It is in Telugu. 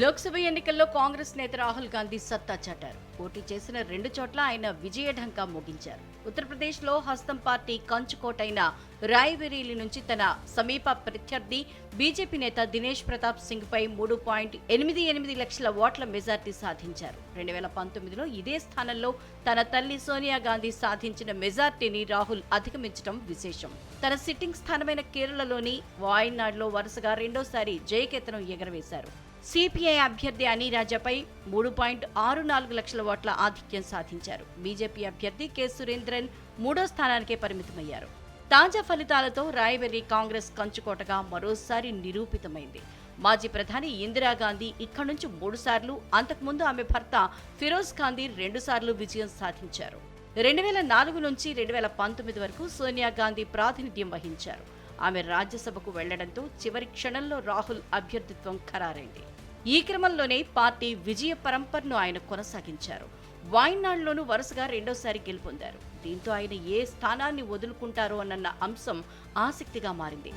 లోక్సభ ఎన్నికల్లో కాంగ్రెస్ నేత రాహుల్ గాంధీ సత్తా చాటారు. పోటీ చేసిన రెండు చోట్ల ఆయన విజయఢంకా మోగించారు. ఉత్తరప్రదేశ్లో హస్తం పార్టీ కంచుకోటైన రాయ్బెరీలి నుంచి తన సమీప ప్రత్యర్థి బీజేపీ నేత దినేష్ ప్రతాప్ సింగ్ పై మూడు పాయింట్ ఎనిమిది ఎనిమిది లక్షల ఓట్ల మెజార్టీ సాధించారు. రెండు వేల పంతొమ్మిదిలో ఇదే స్థానంలో తన తల్లి సోనియా గాంధీ సాధించిన మెజార్టీని రాహుల్ అధిగమించడం విశేషం. తన సిట్టింగ్ స్థానమైన కేరళలోని వాయనాడ్లో వరుసగా రెండోసారి జయకేతనం ఎగరవేశారు. సిపిఐ అభ్యర్థి అనిరాజపై మూడు పాయింట్ ఆరు నాలుగు లక్షల ఓట్ల ఆధిక్యం సాధించారు. బీజేపీ అభ్యర్థి కె. సురేంద్రన్ మూడో స్థానానికే పరిమితమయ్యారు. తాజా ఫలితాలతో రాయబెర్రీ కాంగ్రెస్ కంచుకోటగా మరోసారి నిరూపితమైంది. మాజీ ప్రధాని ఇందిరాగాంధీ ఇక్కడి నుంచి మూడుసార్లు అంతకుముందు ఆమె భర్త ఫిరోజ్ గాంధీ రెండుసార్లు విజయం సాధించారు. రెండు వేల నాలుగు నుంచి రెండు వేల పంతొమ్మిది వరకు సోనియా గాంధీ ప్రాతినిధ్యం వహించారు. ఆమె రాజ్యసభకు వెళ్ళడంతో చివరి క్షణంలో రాహుల్ అభ్యర్థిత్వం ఖరారైంది. ఈ క్రమంలోనే పార్టీ విజయ పరంపరను ఆయన కొనసాగించారు. వాయినాడ్లోనూ వరుసగా రెండోసారి గెలుపొందారు. దీంతో ఆయన ఏ స్థానాన్ని వదులుకుంటారో అన్న అంశం ఆసక్తిగా మారింది.